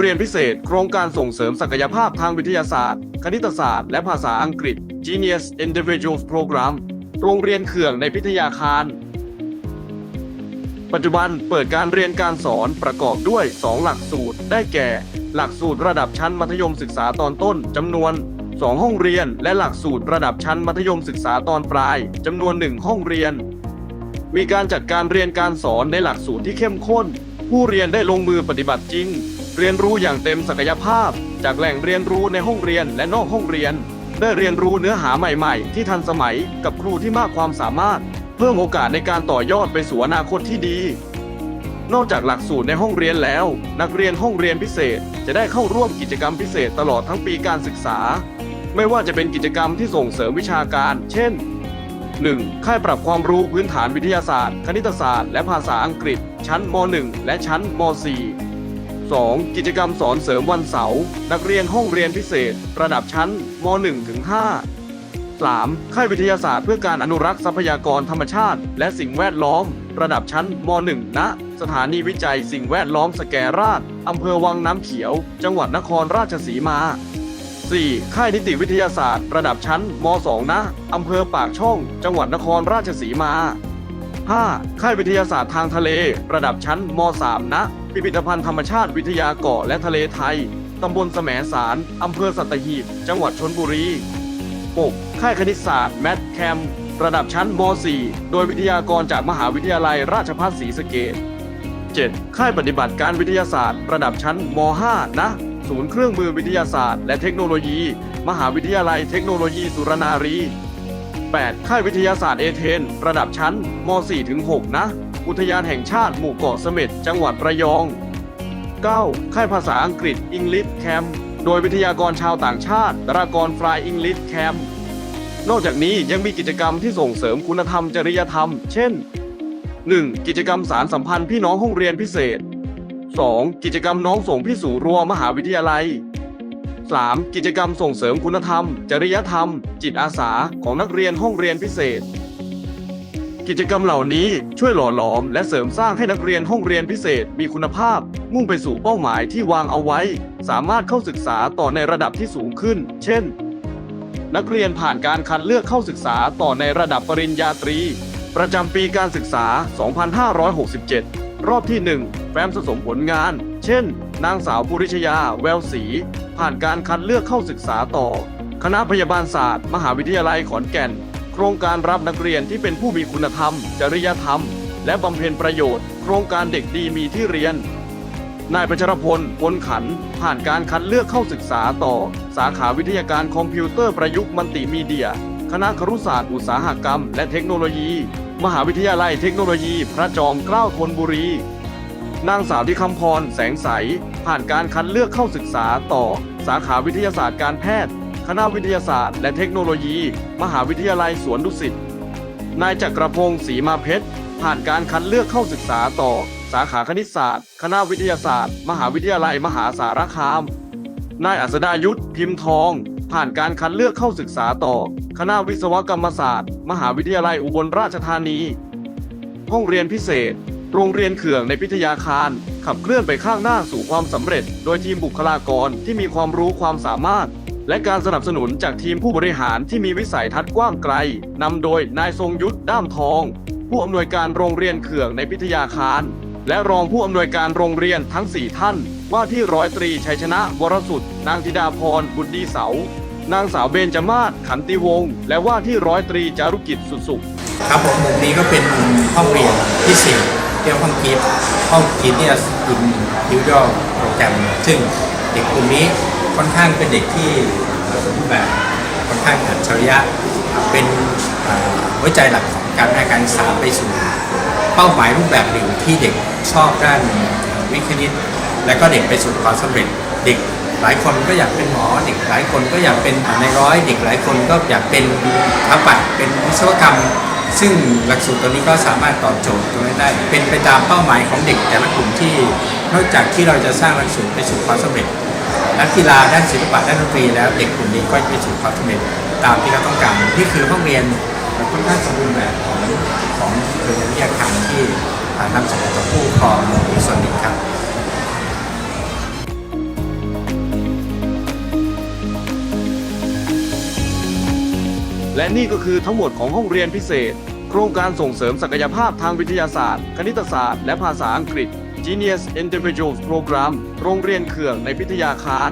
เรียนพิเศษ โครงการส่งเสริมศักยภาพทางวิทยาศาสตร์ คณิตศาสตร์ และภาษาอังกฤษ Genius Individuals Program โรงเรียนเขื่องในพิทยาคาร ปัจจุบันเปิดการเรียนการสอนประกอบด้วย 2 หลักสูตร ได้แก่ หลักสูตรระดับชั้นมัธยมศึกษาตอนต้นจำนวน 2 ห้องเรียน และหลักสูตรระดับชั้นมัธยมศึกษาตอนปลายจำนวน 1 ห้องเรียน มีการจัดการเรียนการสอนในหลักสูตรที่เข้มข้น ผู้เรียนได้ลงมือปฏิบัติจริง เรียนรู้อย่างเต็มศักยภาพ จากแหล่งเรียนรู้ในห้องเรียนและนอกห้องเรียน ได้เรียนรู้เนื้อหาใหม่ๆ ที่ทันสมัยกับครูที่มากความสามารถ เพิ่มโอกาสในการต่อยอดไปสู่อนาคตที่ดี นอกจากหลักสูตรในห้องเรียนแล้ว นักเรียนห้องเรียนพิเศษ จะได้เข้าร่วมกิจกรรมพิเศษตลอดทั้งปีการศึกษา ไม่ว่าจะเป็นกิจกรรมที่ส่งเสริมวิชาการ เช่น 1. ค่ายปรับความรู้พื้นฐานวิทยาศาสตร์ คณิตศาสตร์ และภาษาอังกฤษ ชั้นม .1 และชั้นม .4 2. กิจกรรมสอนเสริมวันเสาร์นักเรียนห้องเรียนพิเศษ ระดับชั้นม .1 ถึง 5 3. ค่ายวิทยาศาสตร์เพื่อการอนุรักษ์ทรัพยากรธรรมชาติ และสิ่งแวดล้อม ระดับชั้นม .1 ณสถานีวิจัยสิ่งแวดล้อมสแกราชอำเภอวังน้ำเขียว จังหวัดนครราชสีมา 4. ค่ายนิติวิทยาศาสตร์ ระดับชั้นม .2 ณอำเภอปากช่อง จังหวัดนครราชสีมา 5. ค่ายวิทยาศาสตร์ทางทะเล ระดับชั้นม .3 ณพิพิธภัณฑ์ธรรมชาติวิทยาเกาะและทะเลไทย ตำบลแสมสาร อำเภอสัตหีบ จังหวัดชนบุรี 6. ค่ายคณิตศาสตร์แมทแคมระดับชั้นม .4 โดยวิทยากรจากมหาวิทยาลัยราชภัฏศรีสะเกษ 7. ค่ายปฏิบัติการวิทยาศาสตร์ ระดับชั้นม .5 ณศูนย์เครื่องมือวิทยาศาสตร์และเทคโนโลยี มหาวิทยาลัยเทคโนโลยีสุรนารี 8. ค่ายวิทยาศาสตร์เอเธนระดับชั้นม .4-6 ณอุทยานแห่งชาติหมู่เกาะเสม็ดจังหวัดระยอง 9. ค่ายภาษาอังกฤษ English Camp โดยวิทยากรชาวต่างชาติดรากรฟลาย English Camp นอกจากนี้ยังมีกิจกรรมที่ส่งเสริมคุณธรรมจริยธรรม เช่น 1. กิจกรรมสารสัมพันธ์พี่น้องห้องเรียนพิเศษ 2. กิจกรรมน้องส่งพี่สู่รั้วมหาวิทยาลัย 3. กิจกรรมส่งเสริมคุณธรรม จริยธรรม จิตอาสาของนักเรียนห้องเรียนพิเศษ กิจกรรมเหล่านี้ช่วยหล่อหลอม และเสริมสร้างให้นักเรียนห้องเรียนพิเศษ มีคุณภาพ มุ่งไปสู่เป้าหมายที่วางเอาไว้ สามารถเข้าศึกษาต่อในระดับที่สูงขึ้น เช่น นักเรียนผ่านการคัดเลือกเข้าศึกษาต่อในระดับปริญญาตรี ประจำปีการศึกษา 2567 รอบที่ 1 แฟ้มสะสมผลงาน เช่น นางสาวปุริชยา แววศรี ผ่านการคัดเลือกเข้าศึกษาต่อ คณะพยาบาลศาสตร์ มหาวิทยาลัยขอนแก่น โครงการรับนักเรียนที่เป็นผู้มีคุณธรรม จริยธรรม และบำเพ็ญประโยชน์ โครงการเด็กดีมีที่เรียน นายประชรพลพลขัน ผ่านการคัดเลือกเข้าศึกษาต่อ สาขาวิทยาการคอมพิวเตอร์ประยุกต์มัลติมีเดีย คณะครุศาสตร์อุตสาหกรรม และเทคโนโลยี มหาวิทยาลัยเทคโนโลยี พระจอมเกล้าธนบุรีนางสาวที่คำพร แสงใส ผ่านการคัดเลือกเข้าศึกษาต่อ สาขาวิทยาศาสตร์การแพทย์ คณะวิทยาศาสตร์ และเทคโนโลยี มหาวิทยาลัยสวนดุสิต นายจักรพงศ์ศรีมาเพชร ผ่านการคัดเลือกเข้าศึกษาต่อ สาขาคณิตศาสตร์ คณะวิทยาศาสตร์ มหาวิทยาลัยมหาสารคาม นายอัศดายุทธพิมพ์ทอง ผ่านการคัดเลือกเข้าศึกษาต่อ คณะวิศวกรรมศาสตร์ มหาวิทยาลัยอุบลราชธานี ห้องเรียนพิเศษ โรงเรียนเขื่องในพิทยาคาร ขับเคลื่อนไปข้างหน้าสู่ความสำเร็จ โดยทีมบุคลากรที่มีความรู้ความสามารถ และการสนับสนุนจากทีมผู้บริหารที่มีวิสัยทัศน์กว้างไกลนำโดยนายทรงยุทธด้ามทอง ผู้อำนวยการโรงเรียนเขื่องในพิทยาคาร และรองผู้อำนวยการโรงเรียนทั้ง 4 ท่าน ว่าที่ร้อยตรีชัยชนะวรสุดนางธิดาพรบุตรดีเสานางสาวเบญจมาศขันติวงศ์และว่าที่ร้อยตรีจารุกิจสุดสุข ครับผมมุมนี้ก็เป็นมุมห้องเรียนพิเศษ เรียกว่าห้องกิฟห้องกิฟเนี่ยอินดิวดอลโปรแกรมซึ่งเด็กกลุ่มนี้ค่อนข้างเป็นเด็กที่สมบูรณ์แบบค่อนข้างอัจฉริยะเป็นหัวใจหลักของการพัฒนาการศึกษาไปสู่เป้าหมายรูปแบบหนึ่งที่เด็กชอบด้านวิทย์คณิต และก็เด็กไปสู่ความสำเร็จเด็กหลายคนก็อยากเป็นหมอเด็กหลายคนก็อยากเป็นในายร้อย เด็กหลายคนก็อยากเป็นสถาปัตย์เป็นวิศวกรรม ซึ่งหลักสูตรตัวนี้ก็สามารถตอบโจทย์ตรงนี้ได้ เป็นไปตามเป้าหมายของเด็กแต่ละกลุ่มที่นอกจากที่เราจะสร้างหลักสูตรไปสู่ความสำเร็จนักกีฬาด้านศิลปะด้านดนตรีแล้วเด็กกลุ่มนี้ก็ไปสู่ความสำเร็จตามที่เราต้องการนี่คือห้องเรียนค่อนข้างสมบูรณ์แบบของของเครือวิทยาคารที่นำเสนอต่อผู้ปกครองอีกส่วนหนึ่งครับ และนี่ก็คือทั้งหมดของห้องเรียนพิเศษ โครงการส่งเสริมศักยภาพทางวิทยาศาสตร์ คณิตศาสตร์ และภาษาอังกฤษ Genius Individuals Program โรงเรียนเขื่องในพิทยาคาร